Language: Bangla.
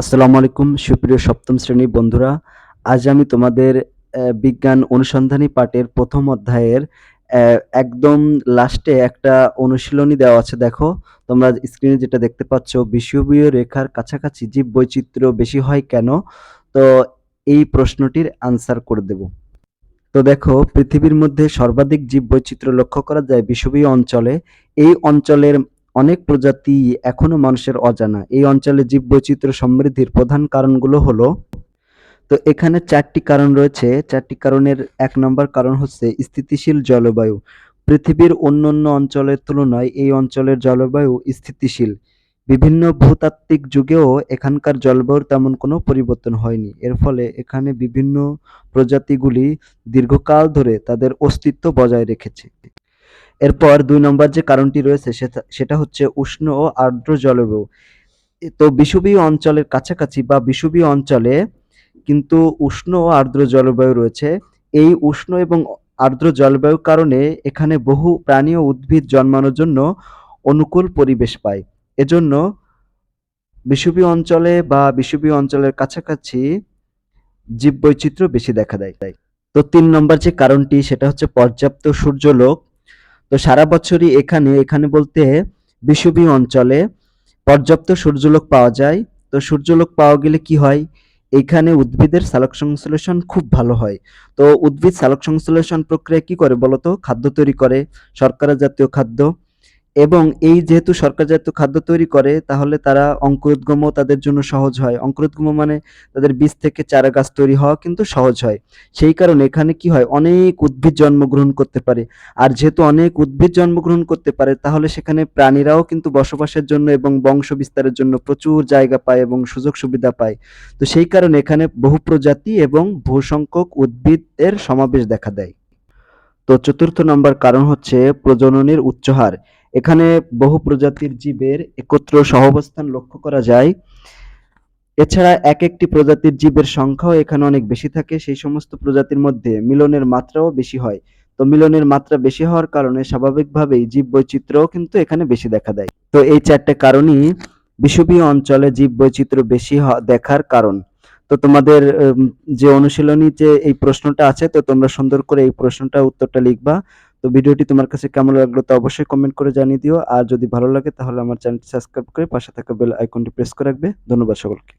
আসসালামু আলাইকুম, সুপ্রিয় সপ্তম শ্রেণির বন্ধুরা। আজ আমি তোমাদের বিজ্ঞান অনুসন্ধানী পাঠের প্রথম অধ্যায়ের একদম লাস্টে একটা অনুশীলনী দেওয়া আছে। দেখো, তোমরা স্ক্রিনে যেটা দেখতে পাচ্ছ, বিষুবীয় রেখার কাছাকাছি জীব বৈচিত্র্য বেশি হয় কেন? তো এই প্রশ্নটির আনসার করে দেব। তো দেখো, পৃথিবীর মধ্যে সর্বাধিক জীব বৈচিত্র্য লক্ষ্য করা যায় বিষুবীয় অঞ্চলে। এই অঞ্চলের অনেক প্রজাতি এখনও মানুষের অজানা। এই অঞ্চলে জীববৈচিত্র্য সমৃদ্ধির প্রধান কারণগুলো হলো, তো এখানে চারটি কারণ রয়েছে। চারটি কারণের এক নম্বর কারণ হচ্ছে স্থিতিশীল জলবায়ু। পৃথিবীর অন্যান্য অঞ্চলের তুলনায় এই অঞ্চলের জলবায়ু স্থিতিশীল। বিভিন্ন ভূতাত্ত্বিক যুগেও এখানকার জলবায়ুর তেমন কোনো পরিবর্তন হয়নি। এর ফলে এখানে বিভিন্ন প্রজাতিগুলি দীর্ঘকাল ধরে তাদের অস্তিত্ব বজায় রেখেছে। এরপর দুই নম্বর যে কারণটি রয়েছে, সেটা হচ্ছে উষ্ণ ও আর্দ্র জলবায়ু। তো বিষুবীয় অঞ্চলের কাছাকাছি বা বিষুবীয় অঞ্চলে কিন্তু উষ্ণ ও আর্দ্র জলবায়ু রয়েছে। এই উষ্ণ এবং আর্দ্র জলবায়ুর কারণে এখানে বহু প্রাণী ও উদ্ভিদ জন্মানোর জন্য অনুকূল পরিবেশ পায়। এজন্য বিষুবীয় অঞ্চলে বা বিষুবীয় অঞ্চলের কাছাকাছি জীববৈচিত্র্য বেশি দেখা দেয়। তো তিন নম্বর যে কারণটি, সেটা হচ্ছে পর্যাপ্ত সূর্যালোক তো সারা বছরই এখানে এখানে বলতে বিষুবী অঞ্চলে পর্যাপ্ত সূর্যলোক পাওয়া যায়। তো সূর্যলোক পাওয়া গেলে কি হয়? এখানে উদ্ভিদের সালোক সংশ্লেষণ খুব ভালো হয়। তো উদ্ভিদ সালোক সংশ্লেষণ প্রক্রিয়া কি করে বলতো? খাদ্য তৈরি করে শর্করা জাতীয় খাদ্য। এবং এই যেহেতু শর্করা জাতীয় খাদ্য তৈরি করে, তাহলে তারা অঙ্কুরোদ্গম তাদের জন্য সহজ হয়। অঙ্কুরোদ্গম মানে তাদের বীজ থেকে চারা গাছ তৈরি হওয়া কিন্তু সহজ হয়। সেই কারণে এখানে কি হয়, অনেক উদ্ভিদ জন্মগ্রহণ করতে পারে। আর যেহেতু অনেক উদ্ভিদ জন্মগ্রহণ করতে পারে, তাহলে সেখানে প্রাণীরাও কিন্তু বসবাসের জন্য এবং বংশ বিস্তারের জন্য প্রচুর জায়গা পায় এবং সুযোগ সুবিধা পায়। তো সেই কারণে এখানে বহু প্রজাতি এবং বহু সংখ্যক উদ্ভিদের সমাবেশ দেখা দেয়। তো চতুর্থ নম্বর কারণ হচ্ছে প্রজননের উচ্চ হার এখানে বহু প্রজাতির জীবের একত্র সহাবস্থান লক্ষ্য করা যায়। এছাড়া এক একটি প্রজাতির জীবের সংখ্যাও এখানে অনেক বেশি থাকে, সেই সমস্ত প্রজাতির মধ্যে মিলনের মাত্রাও বেশি হয়। তো মিলনের মাত্রা বেশি হওয়ার কারণে স্বাভাবিকভাবেই জীব বৈচিত্র্যও কিন্তু এখানে বেশি দেখা দেয়। তো এই চারটে কারণই বিষুবীয় অঞ্চলে জীব বৈচিত্র্য বেশি দেখার কারণ। তো তোমাদের যে অনুশীলনী যে এই প্রশ্নটা আছে, তো তোমরা সুন্দর করে এই প্রশ্নটা উত্তরটা লিখবা। তো ভিডিওটি তোমার কাছে কেমন লাগল তো অবশ্যই কমেন্ট করে জানিয়ে দিও। আর যদি ভালো লাগে তাহলে আমার চ্যানেলটি সাবস্ক্রাইব করে পাশে থাকা বেল আইকনটি প্রেস করে রাখবে। ধন্যবাদ সকলকে।